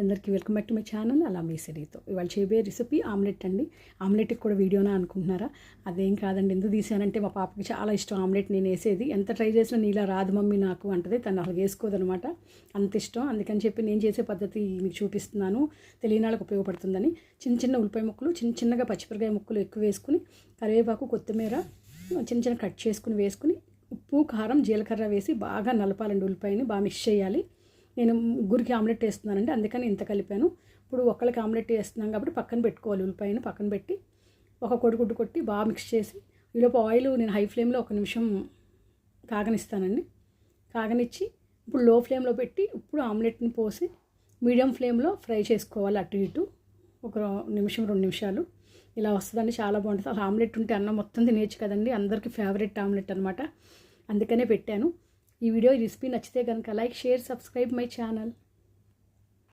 అందరికీ welcome back to my channel. అలా మీ సిరీతో ఇవాళ చేయబోయే రెసిపీ ఆమ్లెట్ అండి. ఆమ్లెట్కి కూడా వీడియోనా అనుకుంటున్నారా? అదేం కాదండి ఎందుకు తీసానంటే మా పాపకి చాలా ఇష్టం ఆమ్లెట్ నేను వేసేది. ఎంత ట్రై చేసినా నీలా రాదు మమ్మీ నాకు అంటది తను అసలు వేసుకోదనమాట అంత ఇష్టం. అందుకని చెప్పి నేను చేసే పద్ధతి మీకు చూపిస్తున్నాను. తెలియని వాళ్ళకి ఉపయోగపడుతుందని. చిన్న చిన్న ఉల్లిపాయ ముక్కలు చిన్న చిన్నగా పచ్చిమిరకాయ ముక్కలు ఎక్కువ వేసుకుని కరివేపాకు కొత్తిమీర చిన్న చిన్న కట్ చేసుకుని వేసుకుని ఉప్పు కారం జీలకర్ర వేసి బాగా నలపాలండి ఉల్లిపాయని బాగా మిక్స్ చేయాలి. నేను ముగ్గురికి ఆమ్లెట్ వేస్తున్నానండి అందుకని ఇంత కలిపాను. ఇప్పుడు ఒకళ్ళకి ఆమ్లెట్ వేస్తున్నాం కాబట్టి పక్కన పెట్టుకోవాలి ఉల్లిపాయను పక్కన పెట్టి ఒక కొడుగుడ్డు కొట్టి బాగా మిక్స్ చేసి ఈలోపు ఆయిల్ నేను హై ఫ్లేమ్లో ఒక నిమిషం కాగనిస్తానండి. కాగనిచ్చి ఇప్పుడు లో ఫ్లేమ్లో పెట్టి ఇప్పుడు ఆమ్లెట్ని పోసి మీడియం ఫ్లేమ్లో ఫ్రై చేసుకోవాలి అటు ఇటు ఒక నిమిషం రెండు నిమిషాలు. ఇలా వస్తుందండి చాలా బాగుంటుంది. అసలు ఆమ్లెట్ ఉంటే అన్నం మొత్తం తినేయచ్చు కదండి. అందరికీ ఫేవరెట్ ఆమ్లెట్ అనమాట అందుకనే పెట్టాను. ఈ వీడియో రెసిపీ నచ్చితే కనుక like share subscribe my channel.